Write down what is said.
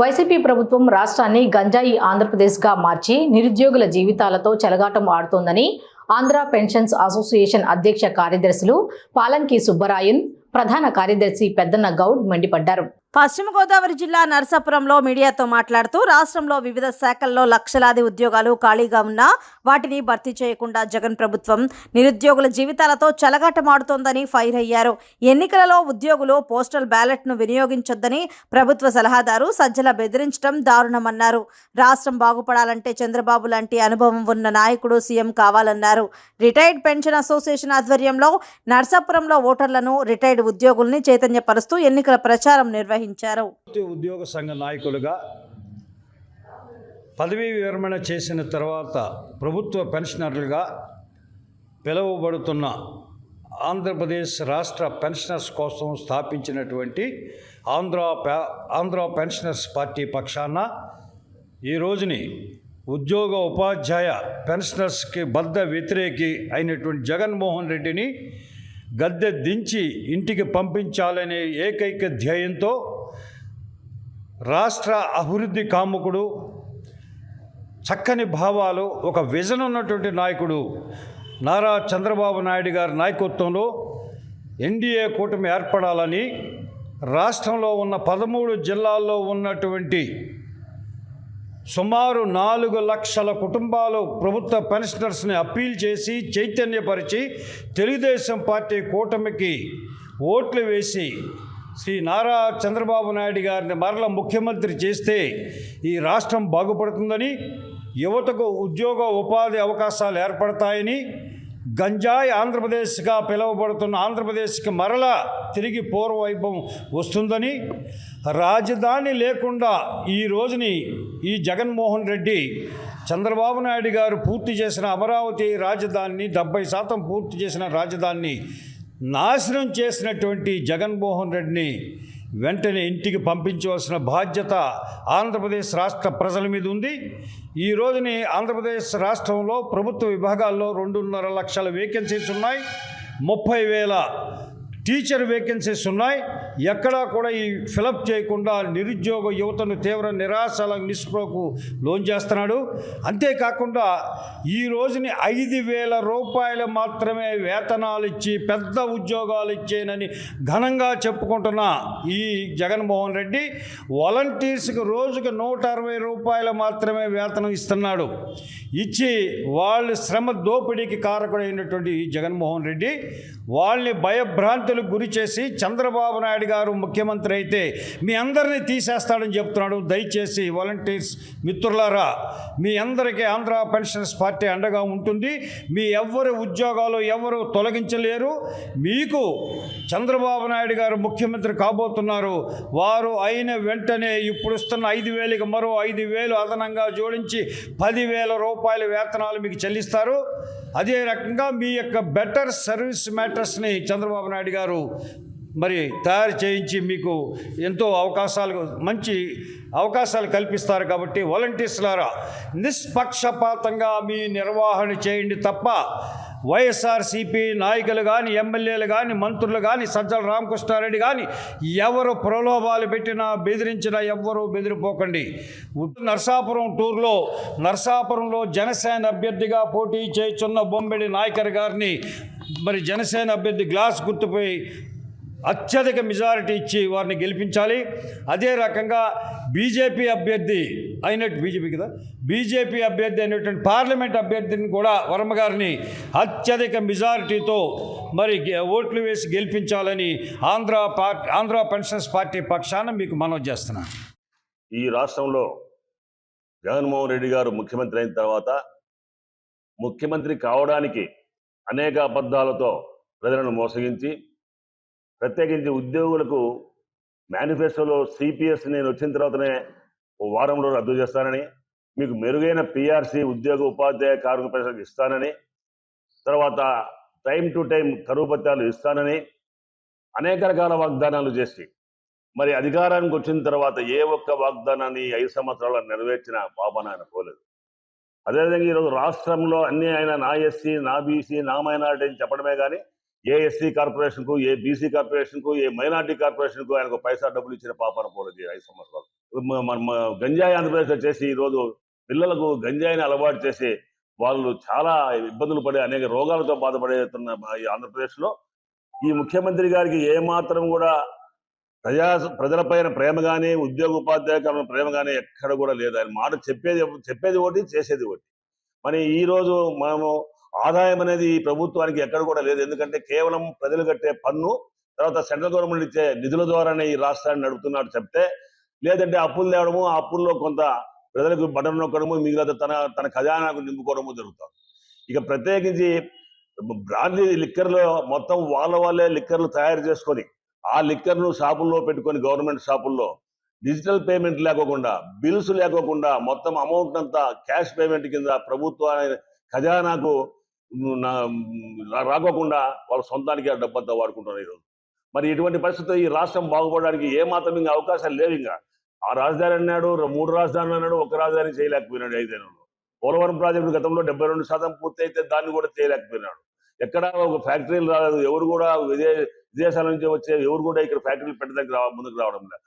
YCP ప్రభుత్వం రాష్ట్రాన్ని గంజాయి ఆంధ్రప్రదేశ్గా మార్చి నిరుద్యోగుల జీవితాలతో చెలగాటం ఆడుతోందని ఆంధ్ర పెన్షన్స్ అసోసియేషన్ అధ్యక్ష కార్యదర్శులు పాలంకి సుబ్బరాయన్ ప్రధాన కార్యదర్శి పెద్దన్న గౌడ్ మండిపడ్డారు. పశ్చిమ గోదావరి జిల్లా నరసాపురంలో మీడియాతో మాట్లాడుతూ రాష్ట్రంలో వివిధ శాఖల్లో లక్షలాది ఉద్యోగాలు ఖాళీగా ఉన్నా వాటిని భర్తీ చేయకుండా జగన్ ప్రభుత్వం నిరుద్యోగుల జీవితాలతో చెలగాటమాడుతోందని ఫైర్ అయ్యారు. ఎన్నికలలో ఉద్యోగులు పోస్టల్ బ్యాలెట్ను వినియోగించొద్దని ప్రభుత్వ సలహాదారు సజ్జల బెదిరించడం దారుణమన్నారు. రాష్ట్రం బాగుపడాలంటే చంద్రబాబు లాంటి అనుభవం ఉన్న నాయకుడు సీఎం కావాలన్నారు. రిటైర్డ్ పెన్షన్ అసోసియేషన్ ఆధ్వర్యంలో నర్సాపురంలో ఓటర్లను రిటైర్డ్ ఉద్యోగుల్ని చైతన్యపరుస్తూ ఎన్నికల ప్రచారం నిర్వహించారు. నిర్వహించారు. ఉద్యోగ సంఘ నాయకులుగా పదవీ విరమణ చేసిన తర్వాత ప్రభుత్వ పెన్షనర్లుగా పిలువబడుతున్న ఆంధ్రప్రదేశ్ రాష్ట్ర పెన్షనర్స్ కోసం స్థాపించినటువంటి ఆంధ్ర ఆంధ్ర పెన్షనర్స్ పార్టీ పక్షాన ఈ రోజుని ఉద్యోగ ఉపాధ్యాయ పెన్షనర్స్కి బద్ద వ్యతిరేకి అయినటువంటి జగన్మోహన్ రెడ్డిని గద్దె దించి ఇంటికి పంపించాలనే ఏకైక ధ్యేయంతో రాష్ట్ర అభివృద్ధి కాముకుడు చక్కని భావాలు ఒక విజన్ ఉన్నటువంటి నాయకుడు నారా చంద్రబాబు నాయుడు గారి నాయకత్వంలో ఎన్డీఏ కూటమి ఏర్పడాలని రాష్ట్రంలో ఉన్న పదమూడు జిల్లాల్లో ఉన్నటువంటి సుమారు నాలుగు లక్షల కుటుంబాలు ప్రభుత్వ పెన్షనర్స్ని అప్పీల్ చేసి చైతన్యపరిచి తెలుగుదేశం పార్టీ కూటమికి ఓట్లు వేసి శ్రీ నారా చంద్రబాబు నాయుడు గారిని మరల ముఖ్యమంత్రి చేస్తే ఈ రాష్ట్రం బాగుపడుతుందని యువతకు ఉద్యోగ ఉపాధి అవకాశాలు ఏర్పడతాయని గంజాయి ఆంధ్రప్రదేశ్గా పిలువబడుతున్న ఆంధ్రప్రదేశ్కి మరలా తిరిగి పూర్వవైభవం వస్తుందని రాజధాని లేకుండా ఈ రోజుని ఈ జగన్మోహన్ రెడ్డి చంద్రబాబు నాయుడు గారు పూర్తి చేసిన అమరావతి రాజధానిని డెబ్బై శాతం పూర్తి చేసిన రాజధానిని నాశనం చేసినటువంటి జగన్మోహన్ రెడ్డిని వెంటనే ఇంటికి పంపించవలసిన బాధ్యత ఆంధ్రప్రదేశ్ రాష్ట్ర ప్రజల మీద ఉంది. ఈ రోజుని ఆంధ్రప్రదేశ్ రాష్ట్రంలో ప్రభుత్వ విభాగాల్లో రెండున్నర లక్షల వేకెన్సీస్ ఉన్నాయి. ముప్పై వేల టీచర్ వేకెన్సీస్ ఉన్నాయి. ఎక్కడా కూడా ఈ ఫిలప్ చేయకుండా నిరుద్యోగ యువతను తీవ్ర నిరాశల నిస్పృహకు లోన్ చేస్తున్నాడు. అంతేకాకుండా ఈ రోజుని ఐదు వేల రూపాయలు మాత్రమే వేతనాలు ఇచ్చి పెద్ద ఉద్యోగాలు ఇచ్చేనని ఘనంగా చెప్పుకుంటున్న ఈ జగన్మోహన్ రెడ్డి వాలంటీర్స్కి రోజుకి నూట అరవై రూపాయలు మాత్రమే వేతనం ఇస్తున్నాడు. ఇచ్చి వాళ్ళు శ్రమ దోపిడీకి కారకుడైనటువంటి ఈ జగన్మోహన్ రెడ్డి వాళ్ళని భయభ్రాంతులకు గురి చేసి చంద్రబాబు నాయుడు గారు ముఖ్యమంత్రి అయితే మీ అందరినీ తీసేస్తాడని చెప్తున్నాడు. దయచేసి వాలంటీర్స్ మిత్రులారా మీ అందరికీ ఆంధ్ర పెన్షనర్స్ పార్టీ అండగా ఉంటుంది. మీ ఎవ్వరు ఉద్యోగాలు ఎవరు తొలగించలేరు. మీకు చంద్రబాబు నాయుడు గారు ముఖ్యమంత్రి కాబోతున్నారు. వారు అయిన వెంటనే ఇప్పుడు ఇస్తున్న ఐదు వేలకి మరో ఐదు వేలు అదనంగా జోడించి పదివేల రూపాయల వేతనాలు మీకు చెల్లిస్తారు. అదే రకంగా మీ యొక్క బెటర్ సర్వీస్ మ్యాటర్స్ని చంద్రబాబు నాయుడు గారు మరి తయారు చేయించి మీకు ఎంతో అవకాశాలు మంచి అవకాశాలు కల్పిస్తారు కాబట్టి వాలంటీర్స్లారా నిష్పక్షపాతంగా మీ నిర్వహణ చేయండి తప్ప వైఎస్ఆర్సీపీ నాయకులు కానీ ఎమ్మెల్యేలు కానీ మంత్రులు కానీ సజ్జల రామకృష్ణారెడ్డి కానీ ఎవరు ప్రలోభాలు పెట్టినా బెదిరించినా ఎవ్వరూ బెదిరిపోకండి. నర్సాపురం టూర్లో నర్సాపురంలో జనసేన అభ్యర్థిగా పోటీ చేస్తున్న బొమ్మిడి నాయకర్ గారిని మరి జనసేన అభ్యర్థి గ్లాస్ గుర్తుపై అత్యధిక మెజారిటీ ఇచ్చి వారిని గెలిపించాలి. అదే రకంగా బీజేపీ అభ్యర్థి అయినట్టు బీజేపీ కదా. బీజేపీ అభ్యర్థి అయినటువంటి పార్లమెంట్ అభ్యర్థిని కూడా వర్మ గారిని అత్యధిక మెజారిటీతో మరి గె- ఓట్లు వేసి గెలిపించాలని Andhra party Andhra pensions party పక్షాన మీకు మనవి చేస్తున్నాను ఈ రాష్ట్రంలో జగన్మోహన్ రెడ్డి గారు ముఖ్యమంత్రి అయిన తర్వాత ముఖ్యమంత్రి కావడానికి అనేక అబద్ధాలతో ప్రజలను మోసగించి ప్రత్యేకించి ఉద్యోగులకు మేనిఫెస్టోలో సిపిఎస్ నేను వచ్చిన తర్వాతనే ఓ వారంలో రద్దు చేస్తానని మీకు మెరుగైన పిఆర్సీ ఉద్యోగ ఉపాధ్యాయ కార్మిక పెన్షన్ ఇస్తానని తర్వాత టైం టు టైం కరువు పత్రాలు ఇస్తానని అనేక రకాల వాగ్దానాలు చేసి మరి అధికారానికి వచ్చిన తర్వాత ఏ ఒక్క వాగ్దానాన్ని ఐదు సంవత్సరాలు నెరవేర్చిన పాపన ఆయన పోలేదు. అదేవిధంగా ఈరోజు రాష్ట్రంలో అన్ని ఆయన నా ఎస్సీ నా బీసీ నా మైనారిటీ అని చెప్పడమే కానీ ఏ ఎస్సీ కార్పొరేషన్కు ఏ బీసీ కార్పొరేషన్కు ఏ మైనార్టీ కార్పొరేషన్కు ఆయనకు పైసా డబ్బులు ఇచ్చిన పాపన పోలేదు ఐదు సంవత్సరాలు మన గంజాయి ఆంధ్రప్రదేశ్లో చేసి ఈరోజు పిల్లలకు గంజాయిని అలవాటు చేసి వాళ్ళు చాలా ఇబ్బందులు పడే అనేక రోగాలతో బాధపడుతున్న ఈ ఆంధ్రప్రదేశ్లో ఈ ముఖ్యమంత్రి గారికి ఏ మాత్రం కూడా ప్రజా ప్రజలపైన ప్రేమ కానీ ఉద్యోగ ఉపాధ్యాయ ప్రేమ కానీ ఎక్కడ కూడా లేదు. ఆయన మాట చెప్పేది చెప్పేది ఒకటి చేసేది ఒకటి. మరి ఈ రోజు మనము ఆదాయం అనేది ఈ ప్రభుత్వానికి ఎక్కడ కూడా లేదు. ఎందుకంటే కేవలం ప్రజలు కట్టే పన్ను తర్వాత సెంట్రల్ గవర్నమెంట్ ఇచ్చే నిధుల ద్వారానే ఈ రాష్ట్రాన్ని నడుపుతున్నాడు చెప్తే లేదంటే అప్పులు తేవడము ఆ అప్పుల్లో కొంత ప్రజలకు బటన్ నొక్కడము మిగిలిన తన తన ఖజానాకు నింపుకోవడము జరుగుతుంది ఇక ప్రత్యేకించి బ్రాండీ లిక్కర్లో మొత్తం వాళ్ళ వాళ్ళే లిక్కర్లు తయారు చేసుకొని ఆ లిక్కర్ను షాపుల్లో పెట్టుకొని గవర్నమెంట్ షాపుల్లో డిజిటల్ పేమెంట్ లేకోకుండా బిల్స్ లేకోకుండా మొత్తం అమౌంట్ అంతా క్యాష్ పేమెంట్ కింద ప్రభుత్వ ఖజానాకు నా- రాకోకుండా వాళ్ళ సొంతానికి ఆ డబ్బంతా వాడుకుంటున్నారు ఈరోజు. మరి ఇటువంటి పరిస్థితుల్లో ఈ రాష్ట్రం బాగుపడడానికి ఏ మాత్రం ఇంకా అవకాశాలు లేవు ఇంకా. ఆ రాజధాని అన్నాడు మూడు రాజధానులు అన్నాడు ఒక రాజధాని చేయలేకపోయినాడు ఐదేళ్ళు పోలవరం ప్రాజెక్టు గతంలో డెబ్బై రెండు శాతం పూర్తి అయితే దాన్ని కూడా చేయలేకపోయినాడు. ఎక్కడ ఒక ఫ్యాక్టరీలు రాలేదు ఎవరు కూడా విదే విదేశాల నుంచి వచ్చే ఎవరు కూడా ఇక్కడ ఫ్యాక్టరీలు పెట్టడానికి రా ముందుకు రావడం లేదు.